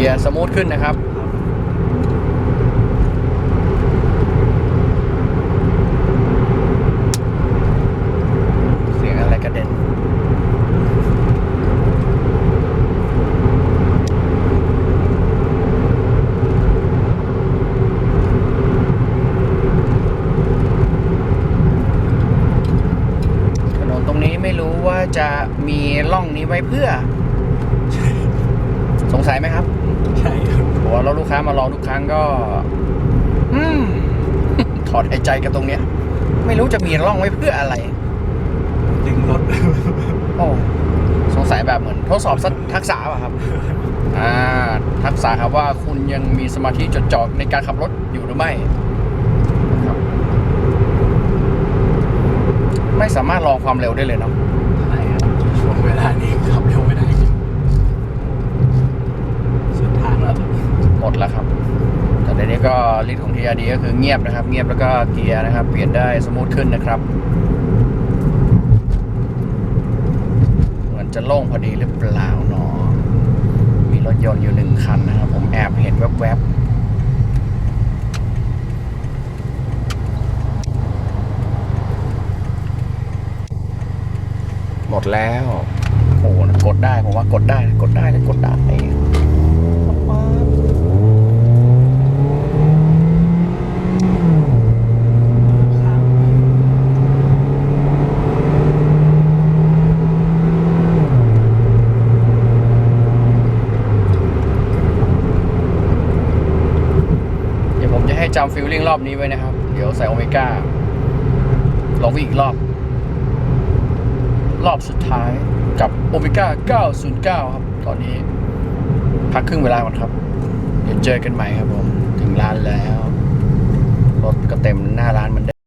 กียร์สมูทขึ้นนะครับ เสียงอะไรกระเด็น ถนนตรงนี้ไม่รู้ว่าจะมีร่องนี้ไว้เพื่อ สงสัยไหมครับใช่ครับผมว่าเราลูกค้ามาลองทุกครั้งก็ อืมถอดหายใจกันตรงเนี้ย ไม่รู้จะมีร่องไว้เพื่ออะไร ดึงรถ โอ้สงสัยแบบเหมือน ทดสอบสักทักษะป่ะครับ อ่า ทักษะครับว่าคุณยังมีสมาธิจดจ่อในการขับรถอยู่หรือไม่นะครับ ไม่สามารถรองความเร็วได้เลยเนาะใช่ครับช่วงเวลานี้ขับเร็วไม่ได้จริงสุดทางแล้ว หมดแล้วครับ แต่ในี้ก็ลิทของ TRD ก็คือเงียบนะครับ เงียบแล้วก็เกียร์นะครับ เปลี่ยนได้สมูทขึ้นนะครับ เหมือนจะโล่งพอดีหรือเปล่าเนาะมีรถยนต์อยู่หนึ่งคันนะครับ ผมแอบเห็นแวบๆหมดแล้ว โอ้โหกดได้ ผมว่ากดได้ กดได้เลยกดได้ เดี๋ยวผมจะ ให้จำฟิลลิ่งรอบนี้ไว้นะครับ เดี๋ยวใส่โอเมก้าลองวิ่งอีกรอบ รอบสุดท้ายกับโอเมก้า 909 ครับ ตอนนี้พักครึ่งเวลาก่อนครับ เดี๋ยวเจอกันใหม่ครับผม ถึงร้านแล้ว รถก็เต็มหน้าร้านเหมือนเดิม